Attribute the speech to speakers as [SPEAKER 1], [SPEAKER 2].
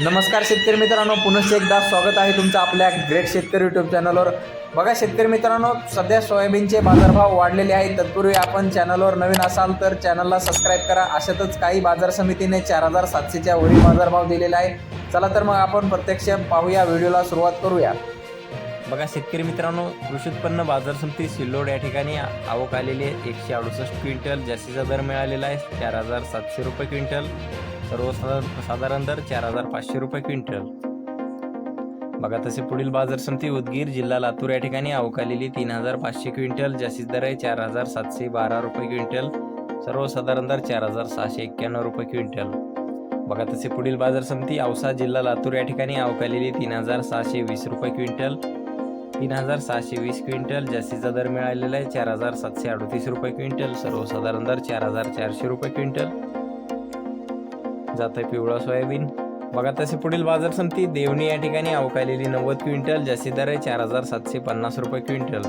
[SPEAKER 1] नमस्कार शेतकरी मित्रांनो पुनश्च एकदा स्वागत आहे तुमचं आपल्या ग्रेट शेतकरी यूट्यूब चॅनलवर बघा शेतकरी मित्रांनो सध्या सोयाबीनचे बाजारभाव वाढलेले आहेत. तत्पूर्वी आपण चॅनलवर नवीन असाल तर चॅनलला सबस्क्राईब करा. अशातच काही बाजार समितीने चार हजार सातशेच्या वरील बाजारभाव दिलेला आहे. चला तर मग आपण प्रत्यक्ष पाहूया व्हिडिओला सुरुवात करूया. बघा शेतकरी मित्रांनो कृषी उत्पन्न बाजार समिती सिल्लोड या ठिकाणी आवक आलेली आहे. एकशे अडुसष्ट क्विंटल जास्तीचा दर मिळालेला आहे. चार हजार सातशे रुपये क्विंटल. सर्वसाधारण साधारण दर चार हजार पाचशे रुपये क्विंटल. बघा तसे पुढील बाजार समिती उदगीर जिल्हा लातूर या ठिकाणी अवकालेली तीन हजार पाचशे क्विंटल जास्तीत दर आहे चार हजार सातशे बारा रुपये क्विंटल सर्वसाधारण दर चार हजार सहाशे एक्क्याण्णव रुपये क्विंटल. बघा तसे पुढील बाजार समिती औसा जिल्हा लातूर या ठिकाणी अवकालेली तीन हजार सहाशे वीस रुपये क्विंटल तीन हजार सहाशे वीस क्विंटल जास्तीचा दर मिळालेला आहे चार हजार सातशे अडतीस रुपये क्विंटल सर्वसाधारण दर चार हजार चारशे रुपये क्विंटल. जात आहे पिवळा सोयाबीन. बघा तसे पुढील बाजार समिती देवणी या ठिकाणी अवकालेली नव्वद क्विंटल जास्ती दर आहे चार हजार सातशे पन्नास रुपये क्विंटल.